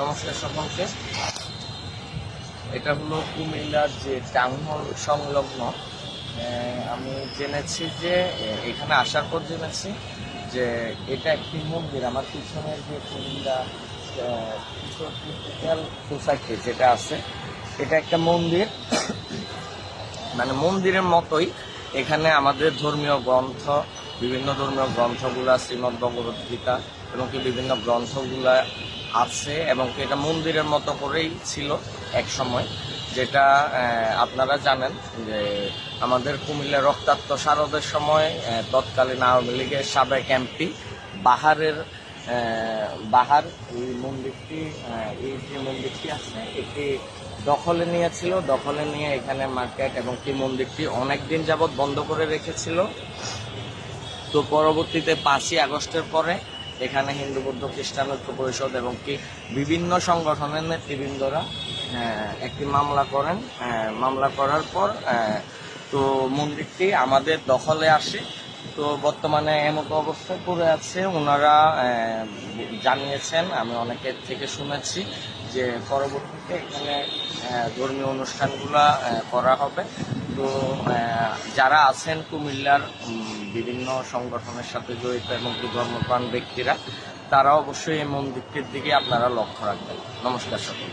নমস্কার সকলকে। এটা হলো কুমিল্লার যে টাউন হল সংলগ্ন। আমি জেনেছি যে এখানে আসার পর জেনেছি যে এটা একটি মন্দির। আমার পিছনের যে কুমিল্লা সোসাইটি যেটা আছে, এটা একটা মন্দির। মানে মন্দিরের মতোই এখানে আমাদের ধর্মীয় গ্রন্থ, বিভিন্ন ধর্মীয় গ্রন্থগুলা, শ্রীমদ ভগবত গীতা, এবং কি বিভিন্ন গ্রন্থগুলা আছে এবং এটা মন্দিরের মতো করেই ছিল এক সময়, যেটা আপনারা জানেন যে আমাদের কুমিল্লা রক্তাক্ত শারদের সময় তৎকালীন আওয়ামী লীগের সাবেক এমপি বাহারের বাহার, এই মন্দিরটি এই যে মন্দিরটি আছে, এটি দখলে নিয়েছিল, দখলে নিয়ে এখানে মার্কেট এবং কি মন্দিরটি অনেক দিন যাবৎ বন্ধ করে রেখেছিল। তো পরবর্তীতে পাঁচই আগস্টের পরে এখানে হিন্দু, বৌদ্ধ, খ্রিস্টান, ঐক্য পরিষদ এবং কি বিভিন্ন সংগঠনের নেতৃবৃন্দরা একটি মামলা করেন। মামলা করার পর তো মন্দিরটি আমাদের দখলে আসে। তো বর্তমানে এমতো অবস্থায় পড়ে আছে। ওনারা জানিয়েছেন, আমি অনেকের থেকে শুনেছি যে পরবর্তীতে এখানে ধর্মীয় অনুষ্ঠানগুলো করা হবে। তো যারা আছেন কুমিল্লার বিভিন্ন সংগঠনের সাথে জড়িত এবং ধর্মপ্রাণ ব্যক্তিরা, তারা অবশ্যই এই মন্দিরটির দিকে আপনারা লক্ষ্য রাখবেন। নমস্কার সকল